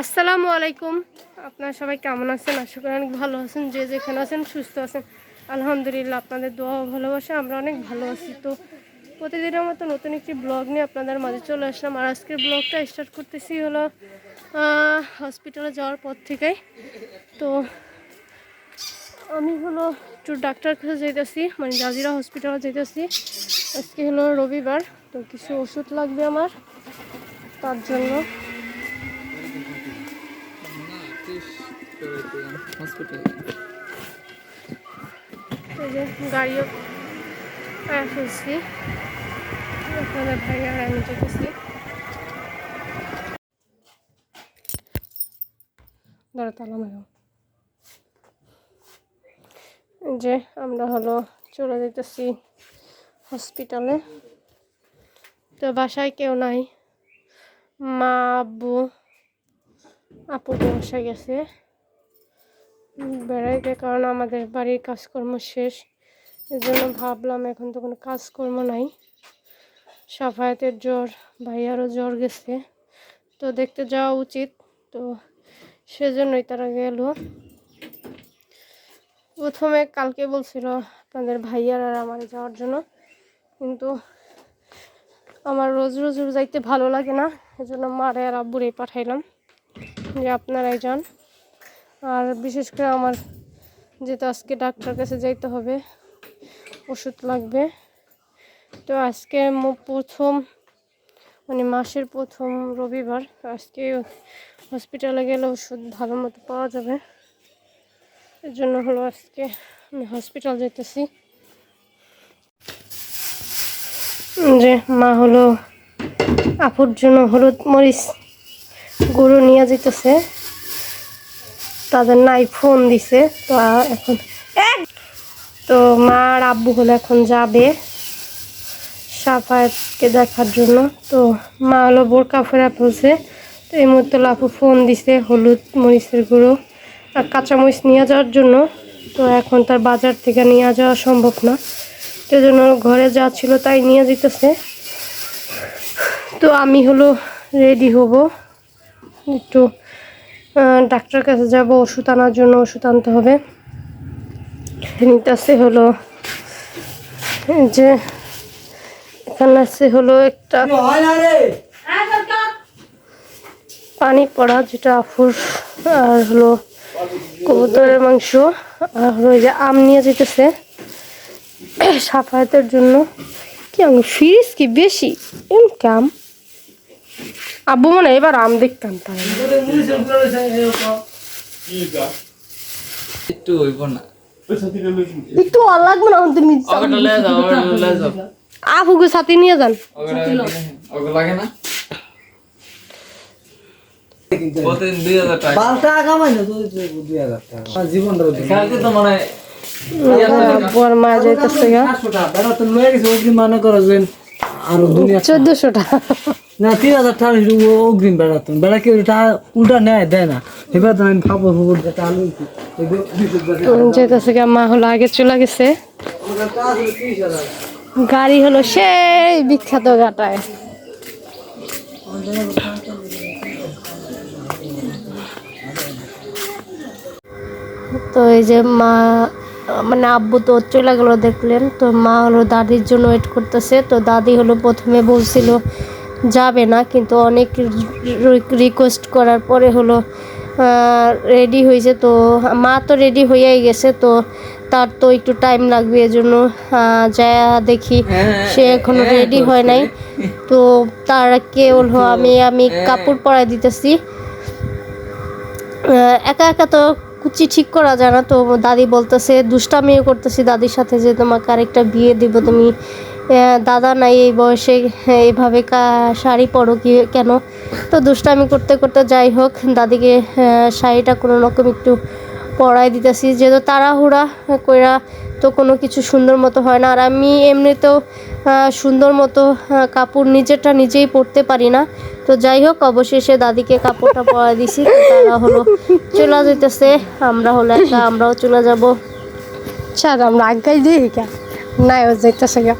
আসসালামু আলাইকুম। আপনারা সবাই কেমন আছেন? আশা করি অনেক ভালো আছেন। যে যেখানে আছেন, সুস্থ আছেন। আলহামদুলিল্লাহ, আপনাদের দোয়া ভালোবাসা, আমরা অনেক ভালো আছি। তো প্রতিদিনের মতো নতুন একটি ব্লগ নিয়ে আপনাদের মাঝে চলে আসলাম। আর আজকের ব্লগটা স্টার্ট করতেছি হলো হসপিটালে যাওয়ার পর থেকেই। তো আমি হলো একটু ডাক্তার কাছে যেতেছি মানে জাজিরা হসপিটালে যেতেছি আজকে হলো রবিবার, তো কিছু ওষুধ লাগবে আমার, তার জন্য। যে গাড়িও ফেলছি। এই যে আমরা হলো চলে যেতেছি হসপিটালে। তো বাসায় কেউ নাই। মা, আব্বু, আপু বাসায় গেছে। বেড়াইতে, কারণ আমাদের বাড়ির কাজকর্ম শেষ। এর জন্য ভাবলাম এখন তো কোনো কাজকর্ম নাই। সাফায়াতের জ্বর, ভাইয়ারও জ্বর গেছে। তো দেখতে যাওয়া উচিত। তো সেজন্যই তারা গেল। প্রথমে কালকে বলছিল আপনাদের ভাইয়ার আর আমার যাওয়ার জন্য। কিন্তু আমার রোজ রোজ যাইতে ভালো লাগে না। এজন্য মারে আর আব্বুরে পাঠাইলাম যে আপনারাই যান। আর বিশেষ করে আমার যেহেতু আজকে ডাক্তার কাছে যাইতে হবে, ওষুধ লাগবে। তো আজকে প্রথম মানে মাসের প্রথম রবিবার আজকে হসপিটালে গেলে ওষুধ ভালো মতো পাওয়া যাবে। এর জন্য হলো আজকে আমি হসপিটাল যাইতেছি। যে মা হলো, আপুর জন্য হলুদ মরিচ গরু নিয়ে যেতেছে তাদের নাই ফোন দিছে, তো এখন তো মা আর আব্বু হলো এখন যাবে সাফায়াতকে দেখার জন্য। তো মা হলো বোরকা ফেরা ফেলছে তো এই মুহূর্তে আপু ফোন দিছে হলুদ মরিচের গুঁড়ো আর কাঁচামরিচ নিয়ে যাওয়ার জন্য। তো এখন তার বাজার থেকে নিয়ে যাওয়া সম্ভব না তো জন্য ঘরে যা ছিল তাই নিয়ে যেতেছে। তো আমি হলো রেডি হব, একটু আহ, ডাক্তার কাছে যাব ওষুধ আনার জন্য ওষুধ আনতে হবে। নিতেছে হলো যে এখানে আছে হলো একটা পানি পড়া যেটা আফুর আর হলো কবুতরের মাংস আর হলো যে আম নিয়ে যেতেছে সাফায়াতের জন্য। কি আম ফিরিস কি বেশি? এম কাম আব্বু মনে হয় এবার আম দেখতাম তাই একটু হইব না। একটু অল লাগবে না তুমি আফুকে সাথে নিয়ে যান। লাগে না চোদ্দশো টাকা। না তিন হাজার টাকা অগ্রিম বেড়াতেন বেড়া কেউ টাকা উল্টা নেয় দেয় না। এবার তো আমি ফুপড় দিয়ে টাকা যেতেছে মা হলো আগে চলে গেছে। গাড়ি হলো সেই বিখ্যাত ঘাটায়। তো এই যে মা মানে আব্বু তো চলে গেলো দেখলেন তো মা হলো দাদির জন্য ওয়েট করতেছে তো দাদি হলো প্রথমে বলছিল যাবে না কিন্তু অনেক রিকোয়েস্ট করার পরে হলো রেডি হয়েছে তো মা তো রেডি হয়েই গেছে তো তার তো একটু টাইম লাগবে এজন্য যা দেখি সে এখনও রেডি হয় নাই। তো তার কে হলো আমি আমি কাপড় পরাই দিতেছি। একা একা তো কুচি ঠিক করা যায় না তো দাদি বলতেছে দুষ্টামিও করতেছি দাদির সাথে যে তোমাকে আরেকটা বিয়ে দিব তুমি দাদা নাই এই বয়সে এইভাবে শাড়ি পরো কি, কেন? তো দুষ্টামি করতে করতে যাই হোক, দাদিকে শাড়িটা কোনো রকম একটু পরাই দিতেছি। যেহেতু তাড়াহুড়া কইরা তো কোনো কিছু সুন্দর মতো হয় না। আর আমি এমনিতেও সুন্দর মতো কাপড় নিজেরটা নিজেই পরতে পারি না। তো যাই হোক, অবশেষে দাদিকে কাপড়টা পরাই দিছি। তারা হলো, চলে যেতেছে আমরা হলো একা, আমরাও চলে যাব। ছাড় আমরা আগাই দিই নাই, ও যাইতেছে গা।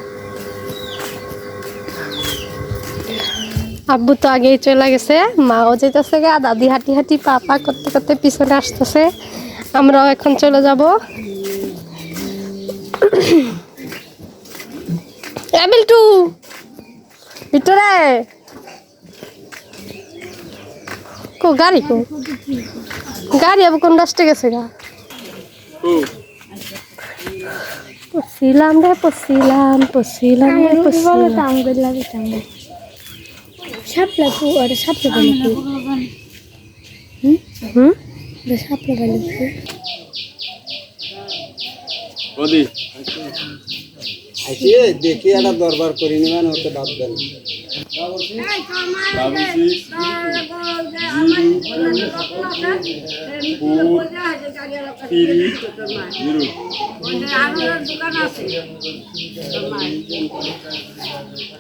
আব্বু তো আগেই চলে গেছে মাও যেতেছে গা দাদি হাঁটি হাঁটি পা পা করতে করতে পিছনে আসতেছে আমরাও এখন চলে যাব। টু ভিতরে। কো গাড়ি কো। গাড়ি আবার কোন রাস্তে গেছে গা? পছিলাম রে পছিলাম পছিলাম রে সাপলা পু আর সাপলা পানি পু হুম? সাপলা পানি পু দেখি একটা দরবার করি নিবেন ওকে বাদ দেন।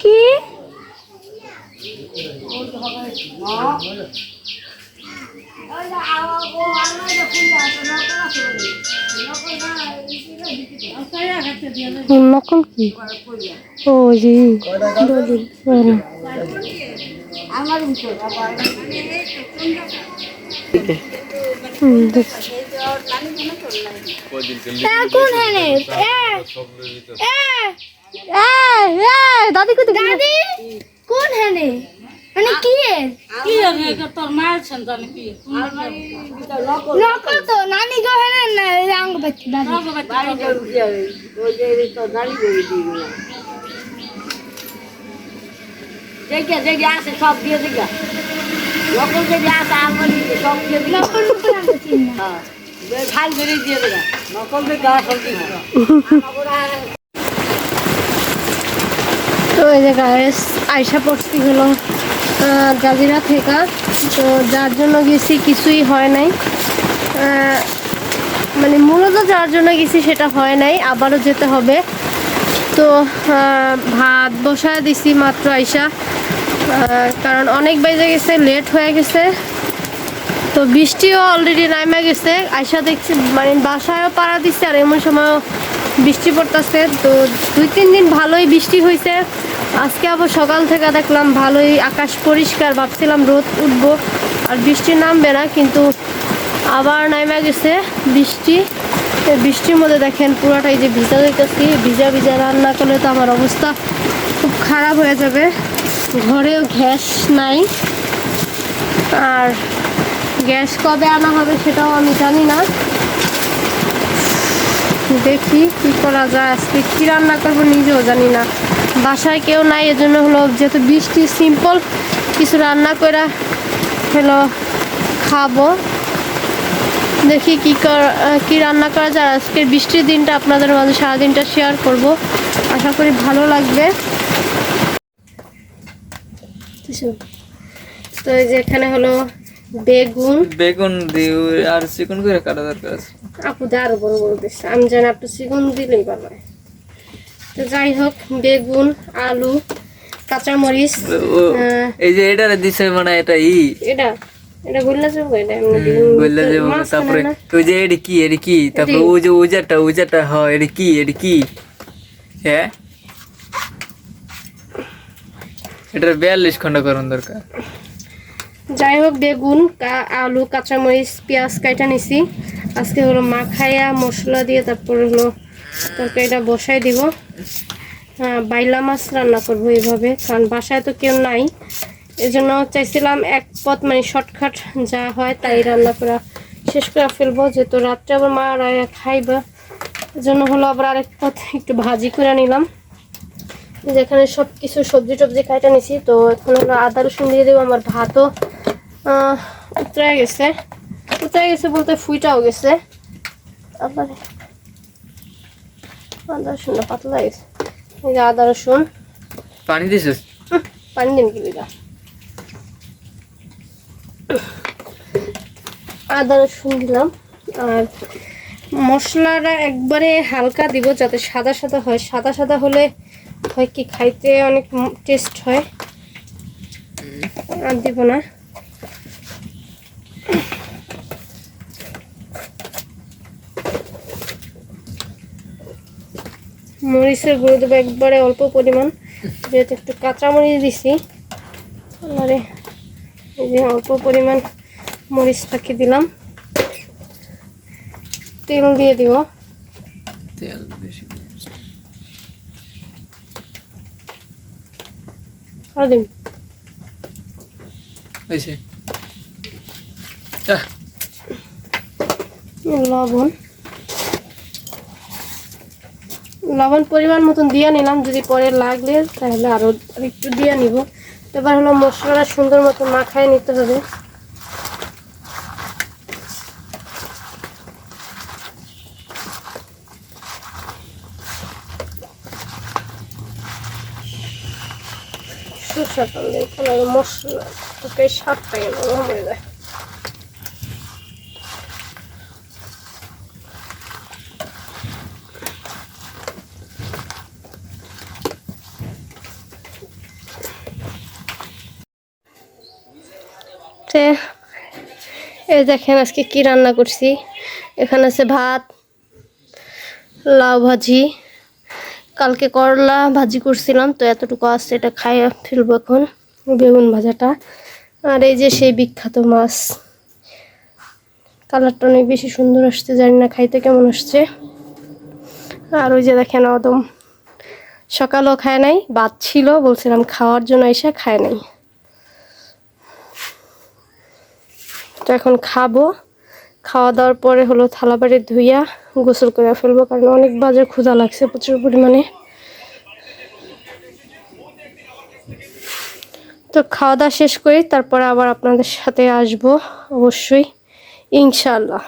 কি? নকল কি? ও জি। কোন এই দাদি কই দাদি কোন হেনে? মানে কি এর? নকল তো নানি গো হেনে না রাঙ্গ বাচ্চা দাদি। দেখে দেখে আসে সব দিয়ে দেখে। নকল যদি আসে আলমারি সব দিয়ে দিলাম নকল না ফাইল ধরে দিয়ে দেবে নকল দেখে আসল দিবে তো এই যে গায়েস আয়সা পড়ছি হলো জাজিরা থেকে। তো যার জন্য গেছি কিছুই হয় নাই। মানে মূলত যার জন্য গেছি সেটা হয় নাই, আবারও যেতে হবে। তো ভাত বসায় দিছি মাত্র আয়সা কারণ অনেক বেজে গেছে লেট হয়ে গেছে। তো বৃষ্টিও অলরেডি নামে গেছে। আয়সা দেখছি মানে বাসায়ও পাড়া দিচ্ছে আর এমন সময়ও বৃষ্টি পড়তেছে, তো দুই, তিন দিন ভালোই বৃষ্টি হয়েছে আজকে আবার সকাল থেকে দেখলাম ভালোই আকাশ পরিষ্কার, ভাবছিলাম রোদ উঠবো, আর বৃষ্টি নামবে না, কিন্তু আবার নামে গেছে বৃষ্টি। বৃষ্টির মধ্যে দেখেন পুরোটাই যে ভিজা দিতেছি ভিজা ভিজা রান্না করলে তো আমার অবস্থা খুব খারাপ হয়ে যাবে। ঘরেও গ্যাস নাই। আর গ্যাস কবে আনা হবে সেটাও আমি জানি না। দেখি কি করা যায়। আজকে কি রান্না করব নিজেও জানি না। বাসায় কেউ নাই, এজন্য হলো যেহেতু বৃষ্টি সিম্পল কিছু রান্না করে হলো খাব। দেখি কি কি রান্না করা যায়। আজকের বৃষ্টির দিনটা আপনাদের মাঝে সারাদিনটা শেয়ার করব। আশা করি ভালো লাগবে। তো এই যে এখানে হলো বেগুন। বেগুন দিয়ে আর চিকন করে কাটা দরকার আছে। আপু দে আরও বড় বড় দিচ্ছে আমি জানি একটু চিকন দিলেই ভালো হয়। তো যাই হোক বেগুন আলু কাঁচামরিচ ও- আহ, এই যে এটা দিছে মানে এটা ই? এটা এটা গুল্লা যাব এটা তারপরে? ওই যে এডি কি এডি কি? তারপরে ওই যে উজাটা উজাটা হয় এডি কি এডি কি? হ্যাঁ এটার বিয়াল্লিশ খন্ড করুন দরকার। যাই হোক বেগুন আলু, কাঁচামরিচ, পেঁয়াজ কাটা নিছি। আজকে হলো মাখাইয়া, মশলা দিয়ে তারপর হলো তরকারিটা বসাই দিব। বাইলা মাছ রান্না করব এইভাবে, কারণ বাসায় তো কেউ নাই। এজন্য চাইছিলাম এক পথ মানে শর্টকাট যা হয় তাই রান্না করা শেষ করে ফেলব। যেহেতু রাত্রে আবার মা আর খাইবা, এজন্য হলো আবার আরেক পথ একটু ভাজি করে নিলাম। যেখানে সব কিছু সবজি টবজি কাটা নিছি, তো এখন হলো আদা রসুন দিয়ে দেবো, আমার ভাতও আহ, উতরে গেছে। উতরে গেছে বলতে ফুইটাও গেছে। আবার আদা রসুনটা পাতলা গেছে। এই যে আদা রসুন। পানি দিছিস? পানি দিন কি দিলা আদা রসুন দিলাম। আর মশলাটা একবারে হালকা দিব যাতে সাদা সাদা হয়। সাদা সাদা হলে হয় কি খাইতে অনেক টেস্ট হয়। আর দিব না। মরিচের গুঁড়ো দেবো একবারে অল্প পরিমাণ। যেহেতু একটু কাঁচা মরিচ দিছি আরে এই যে অল্প পরিমাণ মরিচ পাখি দিলাম। তেল দিয়ে দিব। তেল বেশি আর দিন। লবণ। লবণ পরিমাণ মতন দিয়ে নিলাম, যদি পরে লাগলে তাহলে আরও একটু দিয়ে নিব। এবার হলো মশলাটা সুন্দর মতো মাখায় নিতে হবে। মশলা তোকে স্বাদটা এলো হয়ে যায় তে এই দেখেন আজকে কি রান্না করছি। এখানে আছে ভাত, লাউ ভাজি। কালকে করলা ভাজি করছিলাম, তো এতটুকু আছে, এটা খাইয়ে ফেলব এখন বেগুন ভাজাটা। আর এই যে সেই বিখ্যাত মাছ। কালারটা অনেক বেশি সুন্দর আসছে, জানি না খাইতে কেমন আসছে। আর ওই যে দেখেন অদম। সকালও খায় নাই ভাত ছিল, বলছিলাম খাওয়ার জন্য এসে খায় নাই। এখন খাব। খাওয়া দাওয়ার পরে হলো থালা বাড়ি ধুইয়া গোসল করে ফেলব, কারণ অনেক বাজে ক্ষুধা লাগছে প্রচুর পরিমাণে। তো খাওয়া দাওয়া শেষ করি, তারপরে আবার আপনাদের সাথে আসব অবশ্যই ইনশাল্লাহ